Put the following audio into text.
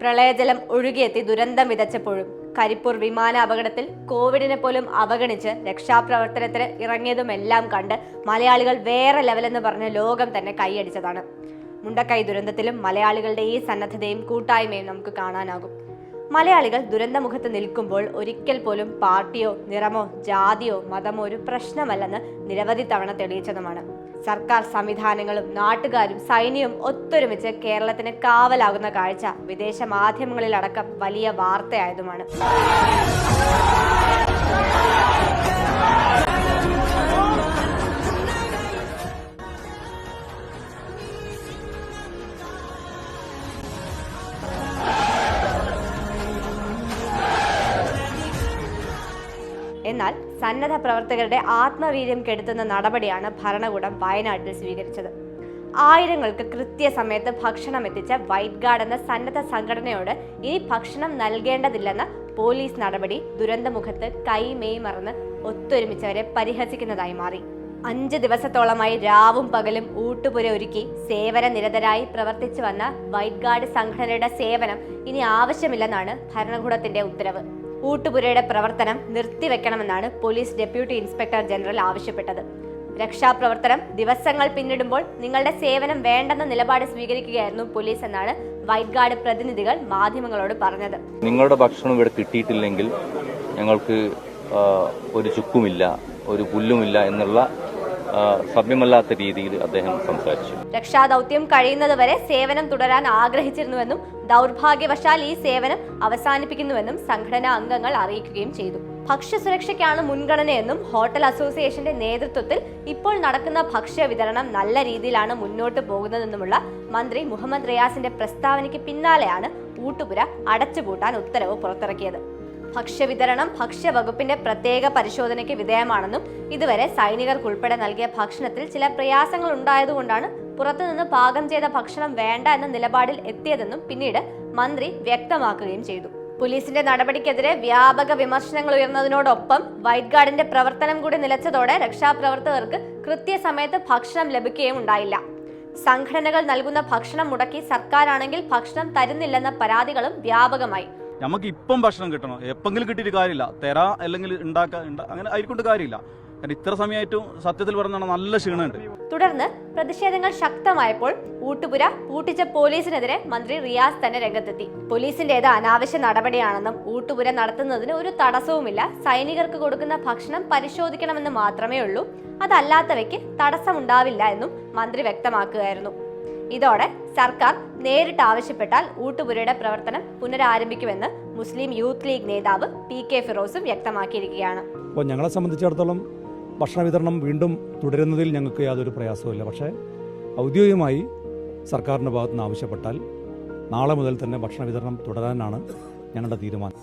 പ്രളയജലം ഒഴുകിയെത്തി ദുരന്തം വിതച്ചപ്പോഴും കരിപ്പൂർ വിമാന അപകടത്തിൽ കോവിഡിനെ പോലും അവഗണിച്ച് രക്ഷാപ്രവർത്തനത്തിന് ഇറങ്ങിയതുമെല്ലാം കണ്ട് മലയാളികൾ വേറെ ലെവലെന്ന് പറഞ്ഞ് ലോകം തന്നെ കൈയടിച്ചതാണ്. മുണ്ടക്കൈ ദുരന്തത്തിലും മലയാളികളുടെ ഈ സന്നദ്ധതയും കൂട്ടായ്മയും നമുക്ക് കാണാനാകും. മലയാളികൾ ദുരന്തമുഖത്ത് നിൽക്കുമ്പോൾ ഒരിക്കൽ പോലും പാർട്ടിയോ നിറമോ ജാതിയോ മതമോ ഒരു പ്രശ്നമല്ലെന്ന് നിരവധി തവണ തെളിയിച്ചതുമാണ്. സർക്കാർ സംവിധാനങ്ങളും നാട്ടുകാരും സൈന്യവും ഒത്തൊരുമിച്ച് കേരളത്തിന് കാവലാകുന്ന കാഴ്ച വിദേശ മാധ്യമങ്ങളിലടക്കം വലിയ വാർത്തയായതുമാണ്. എന്നാൽ സന്നദ്ധ പ്രവർത്തകരുടെ ആത്മവീര്യം കെടുത്തുന്ന നടപടിയാണ് ഭരണകൂടം വയനാട്ടിൽ സ്വീകരിച്ചത്. ആയിരങ്ങൾക്ക് കൃത്യസമയത്ത് ഭക്ഷണം എത്തിച്ച വൈറ്റ് ഗാർഡ് എന്ന സന്നദ്ധ സംഘടനയോട് ഇനി ഭക്ഷണം നൽകേണ്ടതില്ലെന്ന പോലീസ് നടപടി ദുരന്തമുഖത്ത് കൈമേയ് മറന്ന് ഒത്തൊരുമിച്ചവരെ പരിഹസിക്കുന്നതായി മാറി. അഞ്ച് ദിവസത്തോളമായി രാവും പകലും ഊട്ടുപുര ഒരുക്കി സേവന നിരതരായി പ്രവർത്തിച്ചു വന്ന വൈറ്റ് ഗാർഡ് സംഘടനയുടെ സേവനം ഇനി ആവശ്യമില്ലെന്നാണ് ഭരണകൂടത്തിന്റെ ഉത്തരവ്. ഊട്ടുപുരയുടെ പ്രവർത്തനം നിർത്തിവെക്കണമെന്നാണ് പോലീസ് ഡെപ്യൂട്ടി ഇൻസ്പെക്ടർ ജനറൽ ആവശ്യപ്പെട്ടത്. രക്ഷാപ്രവർത്തനം ദിവസങ്ങൾ പിന്നിടുമ്പോൾ നിങ്ങളുടെ സേവനം വേണ്ടെന്ന നിലപാട് സ്വീകരിക്കുകയായിരുന്നു പോലീസ് എന്നാണ് വൈറ്റ് ഗാർഡ് പ്രതിനിധികൾ മാധ്യമങ്ങളോട് പറഞ്ഞത്. നിങ്ങളുടെ ഭക്ഷണം ഇവിടെ കിട്ടിയിട്ടില്ലെങ്കിൽ ഞങ്ങൾക്ക് ഒരു ചുക്കുമില്ല ഒരു പുല്ലുമില്ല എന്നുള്ള സഭ്യമല്ലാത്ത രീതിയിൽ അദ്ദേഹം സംസാരിച്ചു. രക്ഷാദൗത്യം കഴിയുന്നതുവരെ സേവനം തുടരാൻ ആഗ്രഹിച്ചിരുന്നുവെന്നും ദൗർഭാഗ്യവശാൽ ഈ സേവനം അവസാനിപ്പിക്കുന്നുവെന്നും സംഘടനാ അംഗങ്ങൾ അറിയിക്കുകയും ചെയ്തു. ഭക്ഷ്യസുരക്ഷയ്ക്കാണ് മുൻഗണനയെന്നും ഹോട്ടൽ അസോസിയേഷന്റെ നേതൃത്വത്തിൽ ഇപ്പോൾ നടക്കുന്ന ഭക്ഷ്യ വിതരണം നല്ല രീതിയിലാണ് മുന്നോട്ട് പോകുന്നതെന്നുമുള്ള മന്ത്രി മുഹമ്മദ് റിയാസിന്റെ പ്രസ്താവനയ്ക്ക് പിന്നാലെയാണ് ഊട്ടുപുര അടച്ചുപൂട്ടാൻ ഉത്തരവ് പുറത്തിറക്കിയത്. ഭക്ഷ്യവിതരണം ഭക്ഷ്യവകുപ്പിന്റെ പ്രത്യേക പരിശോധനയ്ക്ക് വിധേയമാണെന്നും ഇതുവരെ സൈനികർക്കുൾപ്പെടെ നൽകിയ ഭക്ഷണത്തിൽ ചില പ്രയാസങ്ങൾ ഉണ്ടായതുകൊണ്ടാണ് പുറത്തുനിന്ന് പാകം ചെയ്ത ഭക്ഷണം വേണ്ട എന്ന നിലപാടിൽ എത്തിയതെന്നും പിന്നീട് മന്ത്രി വ്യക്തമാക്കുകയും ചെയ്തു. പോലീസിന്റെ നടപടിക്കെതിരെ വ്യാപക വിമർശനങ്ങൾ ഉയർന്നതിനോടൊപ്പം വൈറ്റ് ഗാർഡിന്റെ പ്രവർത്തനം കൂടി നിലച്ചതോടെ രക്ഷാപ്രവർത്തകർക്ക് കൃത്യസമയത്ത് ഭക്ഷണം ലഭിക്കുകയും ഉണ്ടായില്ല. സംഘടനകൾ നൽകുന്ന ഭക്ഷണം മുടക്കി സർക്കാരാണെങ്കിൽ ഭക്ഷണം തരുന്നില്ലെന്ന പരാതികളും വ്യാപകമായി. നമുക്ക് ഇപ്പം ഭക്ഷണം കിട്ടണം. എപ്പെങ്കിലും കിട്ടിയിട്ട് കാര്യമില്ല. തെര അല്ലെങ്കിൽ ഉണ്ടാക്കാ അങ്ങനെ ആയിക്കൊണ്ട് കാര്യമില്ല. ഇത്ര സമയമായിട്ടും സത്യത്തിൽ പറഞ്ഞാൽ നല്ല ക്ഷീണമുണ്ട്. തുടർന്ന് പ്രതിഷേധങ്ങൾ ശക്തമായപ്പോൾ ഊട്ടുപുര പൂട്ടിച്ച പോലീസിനെതിരെ മന്ത്രി റിയാസ് തന്നെ രംഗത്തെത്തി. പോലീസിന്റെ ഏത് അനാവശ്യ നടപടിയാണെന്നും ഊട്ടുപുര നടത്തുന്നതിന് ഒരു തടസ്സവുമില്ല. സൈനികർക്ക് കൊടുക്കുന്ന ഭക്ഷണം പരിശോധിക്കണമെന്ന് മാത്രമേ ഉള്ളൂ അതല്ലാത്തവയ്ക്ക് തടസ്സമുണ്ടാവില്ല എന്നും മന്ത്രി വ്യക്തമാക്കുകയായിരുന്നു. ഇതോടെ സർക്കാർ നേരിട്ട് ആവശ്യപ്പെട്ടാൽ ഊട്ടുപുരയുടെ പ്രവർത്തനം പുനരാരംഭിക്കുമെന്ന് മുസ്ലിം യൂത്ത് ലീഗ് നേതാവ് പി കെ ഫിറോസും വ്യക്തമാക്കിയിരിക്കുകയാണ്. അപ്പോൾ ഞങ്ങളെ സംബന്ധിച്ചിടത്തോളം ഭക്ഷണ വിതരണം വീണ്ടും തുടരുന്നതിൽ ഞങ്ങൾക്ക് യാതൊരു പ്രയാസവുമില്ല. പക്ഷേ ഔദ്യോഗികമായി സർക്കാരിന്റെ ഭാഗത്തു നിന്ന് ആവശ്യപ്പെട്ടാൽ നാളെ മുതൽ തന്നെ ഭക്ഷണ വിതരണം തുടരാനാണ് ഞങ്ങളുടെ തീരുമാനം.